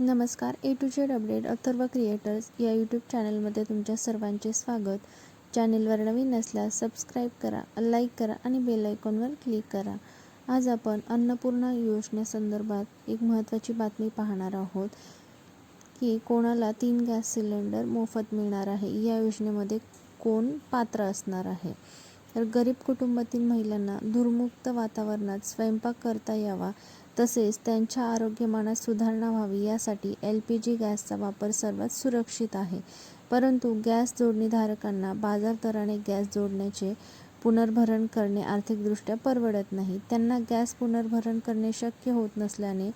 नमस्कार. A to Z update Atharva creators या YouTube चॅनलमध्ये तुमच्या सर्वांचे स्वागत. चॅनेलवर नवीन असल्यास सबस्क्राईब करा लाईक करा आणि बेल आयकॉनवर क्लिक करा. आज आपण अन्नपूर्णा योजनेसंदर्भात एक महत्त्वाची बातमी पाहणार आहोत की कोणाला तीन गॅस सिलेंडर मोफत मिळणार आहे? या योजनेमध्ये कोण पात्र असणार आहे? तर गरीब कुटुंबातील महिलांना दुर्मुक्त वातावरणात स्वयंपाक करता यावा तसेच त्यांच्या आरोग्यमानात सुधारणा व्हावी यासाठी एल पी जी गॅसचा वापर सर्वात सुरक्षित आहे. परंतु गॅस जोडणीधारकांना बाजार दराने गॅस जोडण्याचे पुनर्भरण करणे आर्थिकदृष्ट्या परवडत नाही. त्यांना गॅस पुनर्भरण करणे शक्य होत नसल्याने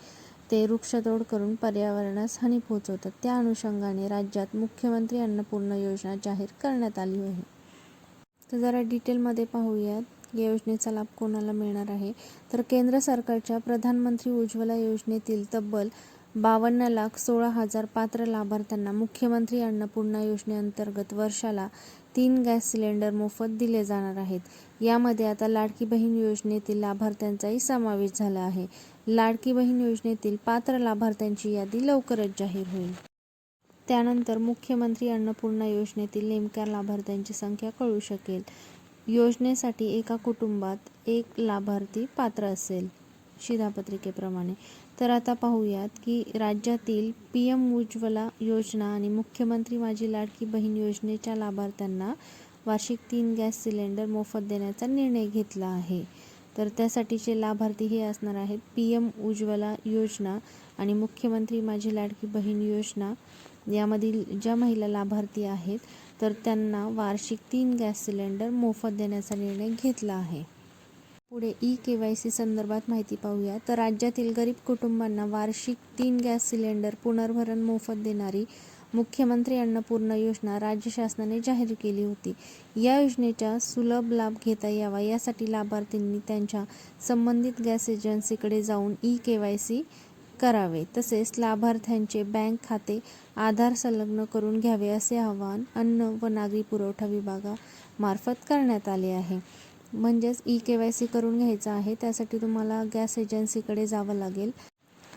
ते वृक्षतोड करून पर्यावरणास हानी पोहोचवतात. त्या अनुषंगाने राज्यात मुख्यमंत्री अन्नपूर्णा योजना जाहीर करण्यात आली आहे. तर जरा डिटेलमध्ये पाहूयात. या योजनेचा लाभ कोणाला मिळणार आहे? तर केंद्र सरकारच्या प्रधानमंत्री उज्ज्वला योजनेतील तब्बल बावन्न लाख सोळा हजार पात्र लाभार्थ्यांना मुख्यमंत्री अन्नपूर्णा योजनेअंतर्गत वर्षाला तीन गॅस सिलेंडर मोफत दिले जाणार आहेत. यामध्ये आता लाडकी बहीण योजनेतील लाभार्थ्यांचाही समावेश झाला आहे. लाडकी बहीण योजनेतील पात्र लाभार्थ्यांची यादी लवकरच जाहीर होईल. त्यानंतर मुख्यमंत्री अन्नपूर्णा योजनेतील नेमक्या लाभार्थ्यांची संख्या कळू शकेल. योजनेसाठी एका कुटुंबात एक लाभार्थी पात्र असेल. शिधापत्रिकेप्रमाणे. तर आता पाहूयात की राज्यातील पी एम उज्ज्वला योजना आणि मुख्यमंत्री माझी लाडकी बहीण योजनेच्या लाभार्थ्यांना वार्षिक तीन गॅस सिलेंडर मोफत देण्याचा निर्णय घेतला आहे. तर त्यासाठीचे लाभार्थी हे असणार आहेत पी एम उज्ज्वला योजना आणि मुख्यमंत्री माझी लाडकी बहीण योजना. यामधील ज्या महिला लाभार्थी आहेत तर त्यांना वार्षिक तीन गॅस सिलेंडर मोफत देण्याचा निर्णय घेतला आहे. पुढे ई के वाय सी संदर्भात माहिती पाहूया. तर राज्यातील गरीब कुटुंबांना वार्षिक तीन गॅस सिलेंडर पुनर्भरण मोफत देणारी मुख्यमंत्री अन्नपूर्णा योजना राज्य शासनाने जाहीर केली होती. या योजनेचा सुलभ लाभ घेता यावा यासाठी लाभार्थींनी त्यांच्या संबंधित गॅस एजन्सीकडे जाऊन ई के वाय सी करावे तसेच लाभार्थ्यांचे बँक खाते आधार संलग्न करून घ्यावे असे आवाहन अन्न व नागरी पुरवठा विभागामार्फत करण्यात आले आहे. म्हणजेच ई के वाय सी करून घ्यायचं आहे त्यासाठी तुम्हाला गॅस एजन्सीकडे जावं लागेल.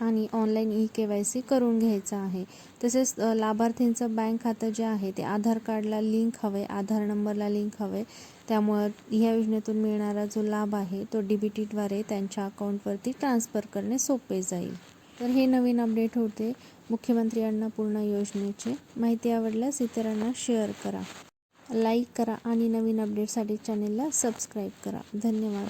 आणि online E K Y C करून घ्यायचं आहे. तसेच लाभार्थींचं बँक खातं जे आहे ते आधार कार्डला लिंक हवे आधार नंबरला लिंक हवे. त्यामुळं ह्या योजनेतून मिळणारा जो लाभ आहे तो डी बी टीद्वारे त्यांच्या अकाउंटवरती ट्रान्स्फर करणे सोपे जाईल. तर हे नवीन अपडेट होते. मुख्यमंत्री अन्नपूर्णा योजनेचे माहिती आवडल्यास इतरांना शेअर करा. लाईक करा आणि नवीन अपडेटसाठी चॅनेलला सबस्क्राईब करा. धन्यवाद.